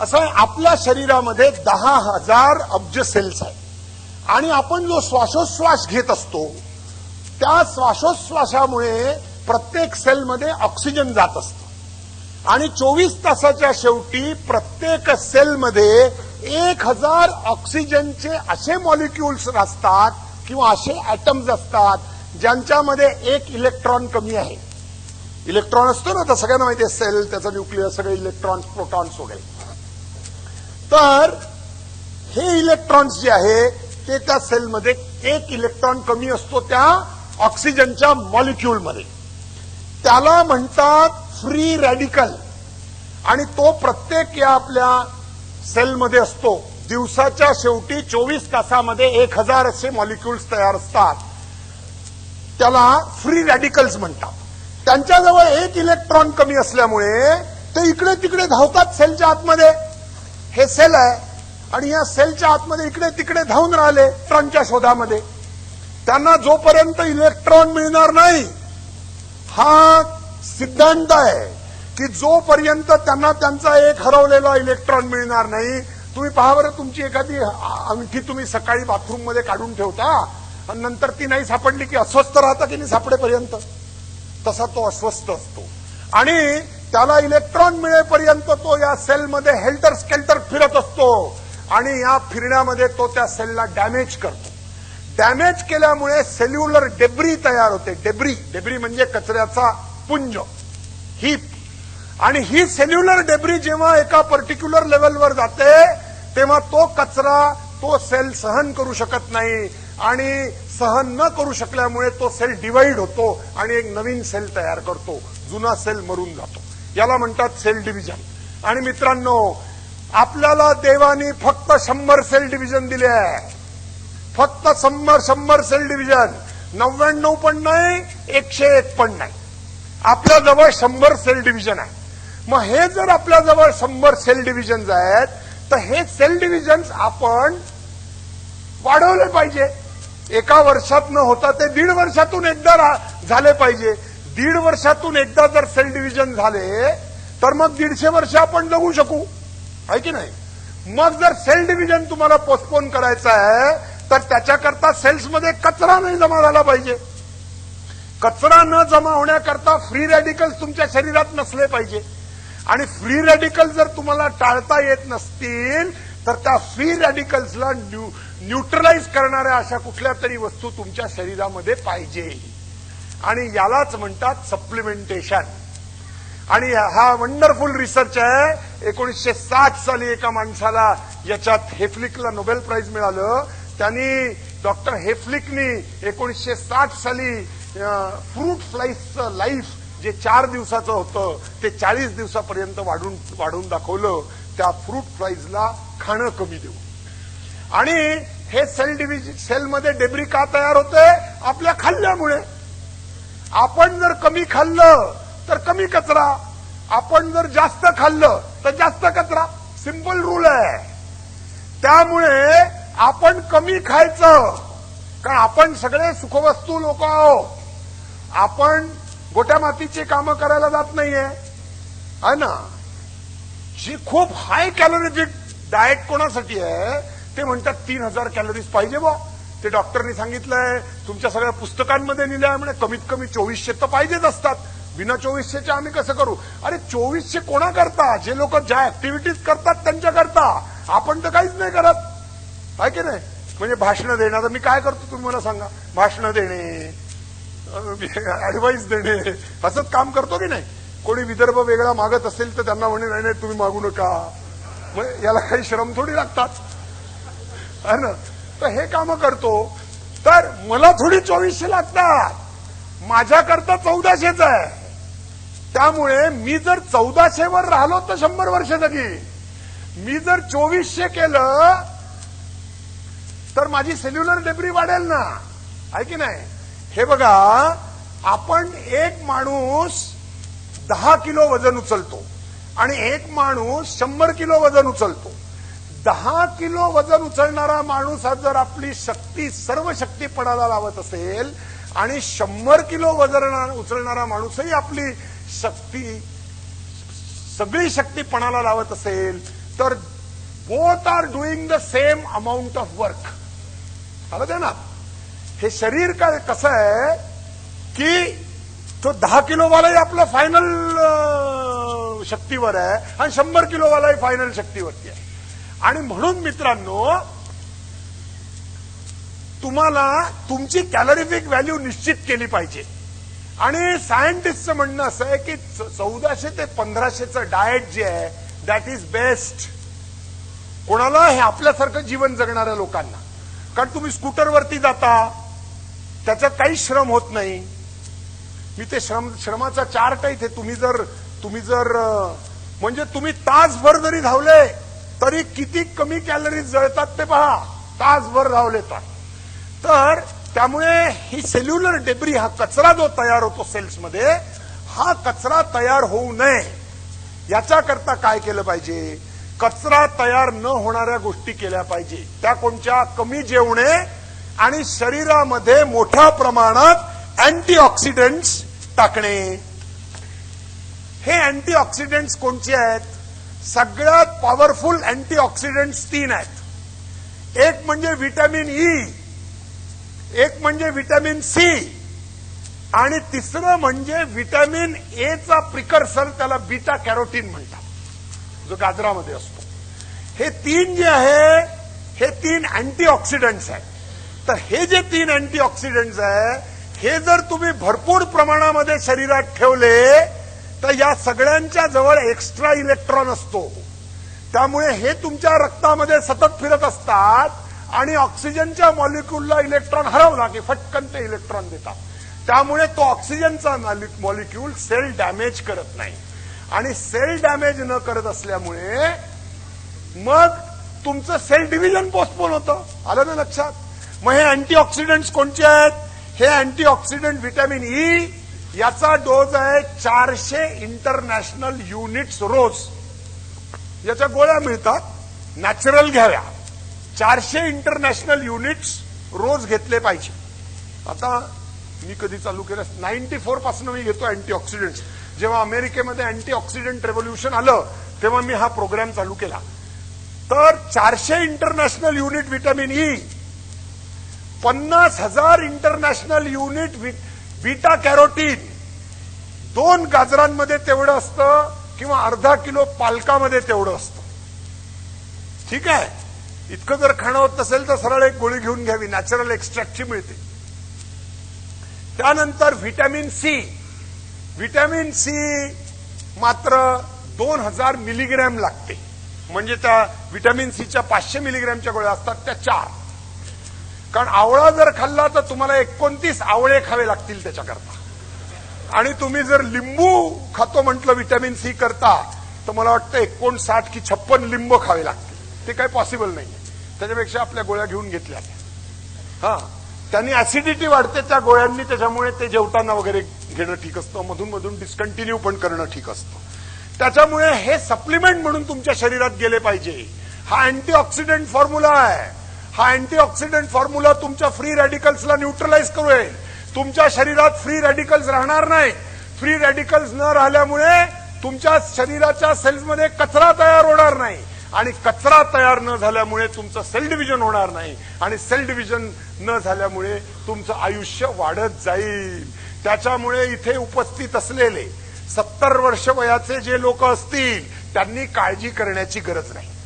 असं आपल्या शरीरामध्ये दहा हजार अब्ज सेल्स आहेत. आणि आपण जो श्वासोश्वास घेत असतो त्या श्वासोश्वासामुळे प्रत्येक सेलमध्ये ऑक्सिजन जात असतं. आणि चोवीस तासाच्या शेवटी प्रत्येक सेलमध्ये एक हजार ऑक्सिजनचे असे मॉलिक्युल्स असतात किंवा असे ऍटम्स असतात ज्यांच्यामध्ये एक इलेक्ट्रॉन कमी आहे. इलेक्ट्रॉन असतो ना तर सगळ्यांना माहिती आहे सेल त्याचा न्यूक्लिअस सगळे इलेक्ट्रॉन्स प्रोटॉन्स वगैरे. तर हे इलेक्ट्रॉन्स जे आहे ते त्या सेलमध्ये एक इलेक्ट्रॉन कमी असतो त्या ऑक्सिजनच्या मॉलिक्युलमध्ये त्याला म्हणतात फ्री रॅडिकल आणि तो प्रत्येक या आपल्या सेलमध्ये असतो. दिवसाच्या शेवटी चोवीस तासामध्ये एक हजार असे मॉलिक्युल्स तयार असतात. त्याला फ्री रॅडिकल्स म्हणतात. त्यांच्याजवळ एक इलेक्ट्रॉन कमी असल्यामुळे ते इकडे तिकडे धावतात सेलच्या आतमध्ये. हे सेल आहे आणि या सेलच्या आतमध्ये इकडे तिकडे धावून राहिले इलेक्ट्रॉनच्या शोधामध्ये. त्यांना जोपर्यंत इलेक्ट्रॉन मिळणार नाही हा सिद्धांत आहे की जोपर्यंत त्यांना त्यांचा एक हरवलेला इलेक्ट्रॉन मिळणार नाही तुम्ही पहा बरं तुमची एखादी अंगठी तुम्ही सकाळी बाथरूममध्ये काढून ठेवता आणि नंतर ती नाही सापडली की अस्वस्थ राहता की नाही सापडेपर्यंत? तसा तो अस्वस्थ असतो. आणि त्याला इलेक्ट्रॉन मिळेपर्यंत तो या सेलमध्ये हेल्टर स्केल्टर फिरत असतो. आणि या फिरण्यामध्ये तो त्या सेलला डॅमेज करतो. डॅमेज केल्यामुळे सेल्युलर डेब्री तयार होते. डेब्री डेब्री म्हणजे कचऱ्याचा पुंज. हीप आणि ही सेल्युलर डेब्री जेव्हा एका पर्टिक्युलर लेवलवर जाते तेव्हा तो कचरा तो सेल सहन करू शकत नाही. आणि सहन न करू शकल्यामुळे तो सेल डिवाइड होतो आणि एक नवीन सेल तयार करतो. जुना सेल मरून जातो. याला म्हणतात सेल डिव्हिजन. आणि मित्रांनो आपल्याला देवानी फक्त शंभर सेल डिव्हिजन दिले आहे. फक्त शंभर शंभर सेल डिव्हिजन. नव्याण्णव पण नाही एकशे एक पण नाही. आपल्या जवळ शंभर सेल डिव्हिजन आहे. मग हे जर आपल्या जवळ शंभर सेल डिव्हिजन आहेत तर हे सेल डिव्हिजन आपण वाढवले पाहिजे. एका वर्षात न होता ते दीड वर्षातून एकदा झाले पाहिजे. दीड वर्षातून एकदा जर सेल डिव्हिजन झाले तर मग दीडशे वर्ष आपण जगू शकू. आहे की नाही? मग जर सेल डिव्हिजन तुम्हाला पोस्टपोन करायचं आहे तर त्याच्याकरता सेल्समध्ये कचरा नाही जमा झाला पाहिजे. कचरा न जमा होण्याकरता फ्री रॅडिकल्स तुमच्या शरीरात नसले पाहिजे. आणि फ्री रॅडिकल जर तुम्हाला टाळता येत नसतील तर त्या फ्री रॅडिकल्सला न्यू न्यूट्रलाइज करणाऱ्या अशा कुठल्या तरी वस्तू तुमच्या शरीरामध्ये पाहिजे. आणि यालाच म्हणतात सप्लिमेंटेशन. आणि हा वंडरफुल रिसर्च आहे. एकोणीसशे साठ साली एका माणसाला याच्यात हेफ्लिकला नोबेल प्राइज मिळालं. त्यांनी डॉक्टर हेफ्लिकनी एकोणीसशे साठ साली फ्रूट फ्लाईजचं लाईफ जे चार दिवसाचं होतं ते चाळीस दिवसापर्यंत वाढून वाढून दाखवलं. त्या फ्रूट फ्लाईजला खाणं कमी देऊ. आणि हे सेल डिव्हिजन सेलमध्ये डेब्री का तयार होते आपल्या खाल्ल्यामुळे. आपण जर कमी खाल्लं तर कमी कचरा. आपण जर जास्त खाल्लं तर जास्त कचरा. सिंपल रूल आहे. त्यामुळे आपण कमी खायचं. कारण आपण सगळे सुखवस्तू लोक आहोत. आपण गोट्या मातीची कामं करायला जात नाहीये. आहे ना? जी खूप हाय कॅलरीजिक डाएट कोणासाठी आहे ते म्हणतात तीन हजार कॅलरीज पाहिजे बा ते डॉक्टरनी सांगितलंय तुमच्या सगळ्या पुस्तकांमध्ये लिहिलंय म्हणे कमीत कमी चोवीसशे तर पाहिजेच असतात. बिना चोवीसशेचे आम्ही कसं करू? अरे चोवीसशे कोणा करता जे लोक ज्या ऍक्टिव्हिटीज करतात त्यांच्या करता आपण तर काहीच नाही करत. आहे की नाही? म्हणजे भाषणं देणं आता मी काय करतो तुम्ही मला सांगा. भाषणं देणे ऍडवाईस देणे. असंच काम करतो की नाही? कोणी विदर्भ वेगळा मागत असेल तर त्यांना म्हणे नाही नाही तुम्ही मागू नका. मग याला काही श्रम थोडी लागतात. है ना? तर हे काम करतो. तर मला थोडी चोवीसशे लागतात. माझ्याकरता चौदाशेच आहे. त्यामुळे मी जर चौदाशेवर राहिलो तर शंभर वर्ष जगी. मी जर चोवीसशे केलं तर माझी सेल्युलर डेब्री वाढेल ना. आहे की नाही? हे बघा आपण एक माणूस दहा किलो वजन उचलतो आणि एक माणूस शंभर किलो वजन उचलतो. दहा किलो वजन उचलणारा माणूस हा जर आपली शक्ती सर्व शक्ती पणाला लावत असेल आणि शंभर किलो वजन उचलणारा माणूसही आपली शक्ती सगळी शक्ती पणाला लावत असेल तर both are doing the same amount of work आलं ना. हे शरीर काय कसं आहे की तो दहा किलोवालाही आपलं फायनल शक्तीवर आहे आणि शंभर किलोवालाही फायनल शक्तीवरती आहे. आणि म्हणून मित्रांनो तुम्हाला तुमची कॅलरीफिक व्हॅल्यू निश्चित केली पाहिजे. आणि सायंटिस्टचं म्हणणं असं आहे की चौदाशे ते पंधराशेचं डाएट जे आहे दॅट इज बेस्ट कोणाला हे आपल्यासारखं जीवन जगणाऱ्या लोकांना. कारण तुम्ही स्कूटरवरती जाता त्याचा काही श्रम होत नाही. मी ते श्रम श्रमाचा चार्ट आहे इथे. तुम्ही जर तुम्ही जर म्हणजे तुम्ही तासभर जरी धावले तरी किती कमी कॅलरीज जळतात ते पहा. तासभर धावले तर. तर त्यामुळे ही सेल्युलर डेब्री हा कचरा जो तयार होतो सेल्समध्ये हा कचरा तयार होऊ नये. याच्याकरता काय केलं पाहिजे? कचरा तयार न होणाऱ्या गोष्टी केल्या पाहिजे. त्या कोणत्या? कमी जेवणे आणि शरीरामध्ये मोठ्या प्रमाणात अँटीऑक्सिडंट्स टाकणे. हे अँटीऑक्सिडंट्स कोणते आहेत? सगळ्यात पॉवरफुल अँटीऑक्सिडंट्स तीन आहेत. एक म्हणजे व्हिटॅमिन ई e, एक म्हणजे व्हिटॅमिन सी आणि तिसरं म्हणजे व्हिटॅमिन ए चा प्रिकर्सर त्याला बीटा कॅरोटीन म्हणतात जो गाजरामध्ये असतो. हे तीन जे आहे हे तीन अँटीऑक्सिडंट्स आहेत. तर हे जे तीन अँटीऑक्सिडंट्स आहे हे जर तुम्ही भरपूर प्रमाणामध्ये शरीरात ठेवले तर या सगळ्यांच्या जवळ एक्स्ट्रा इलेक्ट्रॉन असतो. त्यामुळे हे तुमच्या रक्तामध्ये सतत फिरत असतात आणि ऑक्सिजनच्या मॉलिक्यूलला इलेक्ट्रॉन हरवला की फटकन ते इलेक्ट्रॉन देतात. त्यामुळे तो ऑक्सिजनचा मॉलिक्यूल सेल डॅमेज करत नाही. आणि सेल डॅमेज न करत असल्यामुळे मग तुमचं सेल डिव्हिजन पोस्टपोन होतं. आलं ना लक्षात? मग हे अँटीऑक्सिडंट्स कोणते आहेत? हे अँटीऑक्सिडंट व्हिटॅमिन ई याचा डोज आहे चारशे इंटरनॅशनल युनिट्स रोज. याच्या गोळ्या मिळतात नॅचरल घ्याव्या. चारशे इंटरनॅशनल युनिट्स रोज घेतले पाहिजे. आता मी कधी चालू केलं नाईन्टी फोरपासून मी घेतो अँटीऑक्सिडंट्स. जेव्हा अमेरिकेमध्ये अँटीऑक्सिडंट रेव्होल्युशन आलं तेव्हा मी हा प्रोग्राम चालू केला. तर चारशे इंटरनॅशनल युनिट व्हिटॅमिन ई पन्नास हजार इंटरनॅशनल युनिट बीटा कॅरोटीन. दोन गाजरांमध्ये तेवढं असतं किंवा अर्धा किलो पालकामध्ये तेवढं असतं. ठीक आहे? इतकं जर खाणं होत नसेल तर सरळ एक गोळी घेऊन घ्यावी. नॅचरल एक्स्ट्रॅक्टची मिळते. त्यानंतर व्हिटॅमिन सी व्हिटॅमिन सी मात्र दोन हजार मिलीग्रॅम लागते. म्हणजे त्या व्हिटॅमिन सीच्या पाचशे मिलीग्रॅमच्या गोळ्या असतात त्या चार. कारण आवळा जर खाल्ला तर तुम्हाला एकोणतीस आवळे खावे लागतील त्याच्याकरता. आणि तुम्ही जर लिंबू खातो म्हटलं व्हिटॅमिन सी करता तर मला वाटतं एकोणसाठ की छप्पन लिंब खावे लागतील. ते काही पॉसिबल नाही त्याच्यापेक्षा आपल्या गोळ्या घेऊन घेतल्या. हा. त्यांनी ऍसिडिटी वाढते त्या गोळ्यांनी त्याच्यामुळे ते जेवताना वगैरे घेणं ठीक असतं. मधून मधून डिस्कंटिन्यू पण करणं ठीक असतं. त्याच्यामुळे हे सप्लिमेंट म्हणून तुमच्या शरीरात गेले पाहिजे. हा अँटीऑक्सिडंट फॉर्म्युला आहे. हा अँटीऑक्सिडंट फॉर्म्युला तुमच्या फ्री रॅडिकल्सला न्यूट्रलाइज करेल तुमच्या शरीरात फ्री रॅडिकल्स राहणार नाही. फ्री रॅडिकल्स न राहिल्यामुळे तुमच्या शरीराच्या सेल्समध्ये कचरा तयार होणार नाही. आणि कचरा तयार न झाल्यामुळे तुमचं सेल डिव्हिजन होणार नाही. आणि सेल डिव्हिजन न झाल्यामुळे तुमचं आयुष्य वाढत जाईल. त्याच्यामुळे इथे उपस्थित असलेले सत्तर वर्ष वयाचे जे लोक असतील त्यांनी काळजी करण्याची गरज नाही.